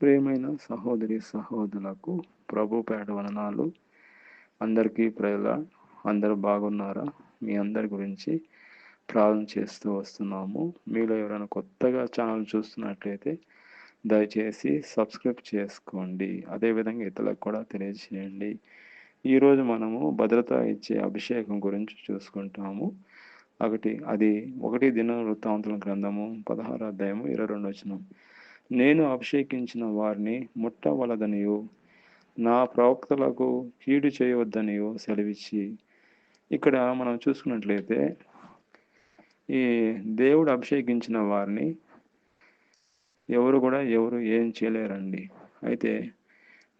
ప్రేమైన సహోదరి సహోదరులకు ప్రభు పేట వననాలు అందరికీ ప్రజల అందరు బాగున్నారా? మీ అందరి గురించి ప్రార్థన చేస్తూ వస్తున్నాము. మీలో ఎవరైనా కొత్తగా ఛానల్ చూస్తున్నట్లయితే దయచేసి సబ్స్క్రైబ్ చేసుకోండి. అదేవిధంగా ఇతరులకు కూడా తెలియజేయండి. ఈరోజు మనము భద్రత ఇచ్చే అభిషేకం గురించి చూసుకుంటాము. ఒకటి అది ఒకటి దిన వృత్తాంతుల గ్రంథము పదహారు అధ్యాయము ఇరవై రెండు వచ్చినాం నేను అభిషేకించిన వారిని ముట్టవలదనియో. నా ప్రవక్తలకు కీడు చేయవద్దనియో సెలవిచ్చి. ఇక్కడ మనం చూసుకున్నట్లయితే ఈ దేవుడు అభిషేకించిన వారిని ఎవరు కూడా ఎవరు ఏం చేయలేరండి. అయితే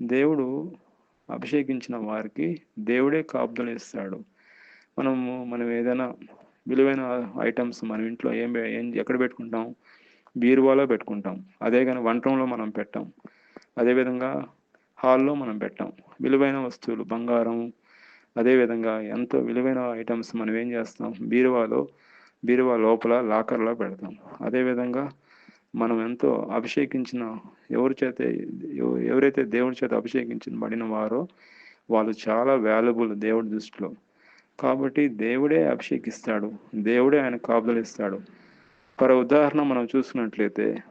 దేవుడు అభిషేకించిన వారికి దేవుడే కాపుదలు ఇస్తాడు. మనము మనం ఏదైనా విలువైన ఐటమ్స్ మన ఇంట్లో ఏం ఏం ఎక్కడ పెట్టుకుంటాం? బీరువాలో పెట్టుకుంటాం. అదే కానీ వంట రూమ్లో మనం పెట్టాం. అదేవిధంగా హాల్లో మనం పెట్టాం. విలువైన వస్తువులు బంగారం అదేవిధంగా ఎంతో విలువైన ఐటమ్స్ మనం ఏం చేస్తాం? బీరువాలో బీరువా లోపల లాకర్లో పెడతాం. అదేవిధంగా మనం ఎంతో అభిషేకించిన ఎవరి చేత ఎవరైతే దేవుడి చేత అభిషేకించబడిన వారో వాళ్ళు చాలా వాల్యుబుల్ దేవుడి దృష్టిలో. కాబట్టి దేవుడే అభిషేకిస్తాడు. దేవుడే ఆయన కాపుదలు ఇస్తాడు ఫర్ ఉదాహరణ మనం చూసుకున్నట్లయితే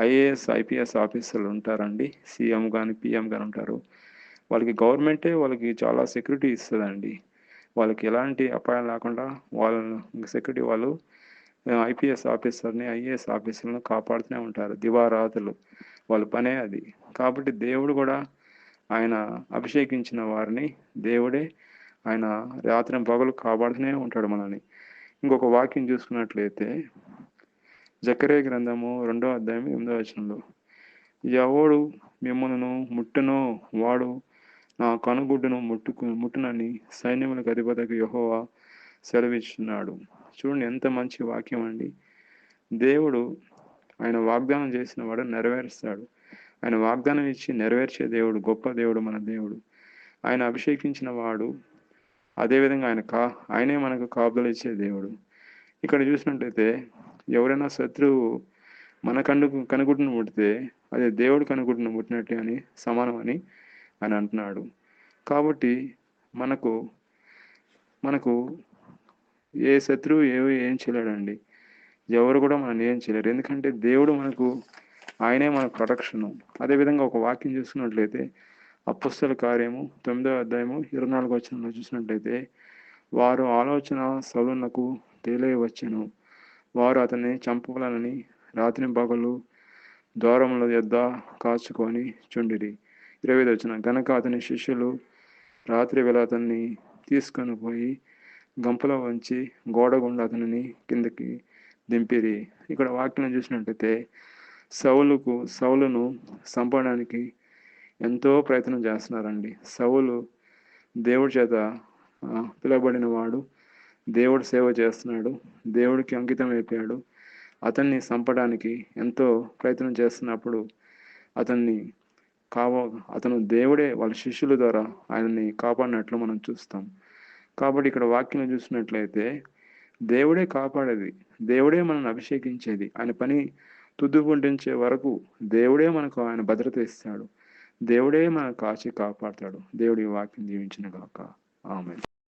ఐఏఎస్ ఐపీఎస్ ఆఫీసర్లు ఉంటారండి. సీఎం కానీ పిఎం కానీ ఉంటారు. వాళ్ళకి గవర్నమెంటే వాళ్ళకి చాలా సెక్యూరిటీ ఇస్తుందండి. వాళ్ళకి ఎలాంటి అపాయం లేకుండా వాళ్ళ సెక్యూరిటీ వాళ్ళు ఐపీఎస్ ఆఫీసర్ని ఐఏఎస్ ఆఫీసర్లను కాపాడుతూనే ఉంటారు. దివారాతులు. వాళ్ళ పనే అది. కాబట్టి దేవుడు కూడా ఆయన అభిషేకించిన వారిని దేవుడే ఆయన రాత్రి పగలు కాపాడుతూనే ఉంటాడు మనల్ని. ఇంకొక వాక్యం చూసుకున్నట్లయితే జకరే గ్రంథము రెండో అధ్యాయం ఎనిమిదో వచనంలో ఎవడు మిమ్మల్ని ముట్టునో వాడు నా కనుగుడ్డును ముట్టుకు ముట్టునని సైన్యములకు అధిపతికి యహోవా సెలవిస్తున్నాడు చూడండి ఎంత మంచి వాక్యం అండి. దేవుడు ఆయన వాగ్దానం చేసిన వాడు నెరవేరుస్తాడు. ఆయన వాగ్దానం ఇచ్చి నెరవేర్చే దేవుడు గొప్ప దేవుడు మన దేవుడు. ఆయన అభిషేకించిన వాడు అదేవిధంగా ఆయన కా ఆయనే మనకు కాపుదలు ఇచ్చే దేవుడు. ఇక్కడ చూసినట్టయితే ఎవరైనా శత్రువు మన కన్ను కనుగుడ్డును ముడితే అదే దేవుడు కనుగుడ్డును ముట్టినట్టే అని సమానం అని అని అంటున్నాడు. కాబట్టి మనకు మనకు ఏ శత్రువు ఏవి ఏం చేయలేడండి. ఎవరు కూడా మనం ఏం చేయలేరు. ఎందుకంటే దేవుడు మనకు ఆయనే మన ప్రొటెక్షను. అదేవిధంగా ఒక వాక్యం చూసుకున్నట్లయితే అపుస్తల కార్యము తొమ్మిదో అధ్యాయము ఇరవై నాలుగు వచ్చిన చూసినట్లయితే వారు ఆలోచన సౌలునకు తెలియవచ్చును. వారు అతన్ని చంపాలని రాత్రి పగలు ద్వారముల యొద్ద కాచుకొని చుండిరి. ఇరవై వచ్చిన గనక అతని శిష్యులు రాత్రి వేళ అతన్ని తీసుకొని పోయి గంపలో వంచి గోడ గుండా అతనిని కిందకి దింపిరి. ఇక్కడ వాక్యం చూసినట్టయితే సౌలుకు సౌలును చంపడానికి ఎంతో ప్రయత్నం చేస్తున్నారండి. సౌలు దేవుడి చేత పిలువబడిన వాడు దేవుడు సేవ చేస్తున్నాడు. దేవుడికి అంకితం అయిపోయాడు. అతన్ని చంపడానికి ఎంతో ప్రయత్నం చేస్తున్నప్పుడు అతన్ని కావ అతను దేవుడే వాళ్ళ శిష్యుల ద్వారా ఆయనని కాపాడినట్లు మనం చూస్తాం. కాబట్టి ఇక్కడ వాక్యం చూసినట్లయితే దేవుడే కాపాడేది. దేవుడే మనల్ని అభిషేకించేది. ఆయన పని తుద్దు పుంటించే వరకు దేవుడే మనకు ఆయన భద్రత ఇస్తాడు. దేవుడే మన కాచి కాపాడతాడు. దేవుడి వాక్యం దీవించిన గాక. ఆమె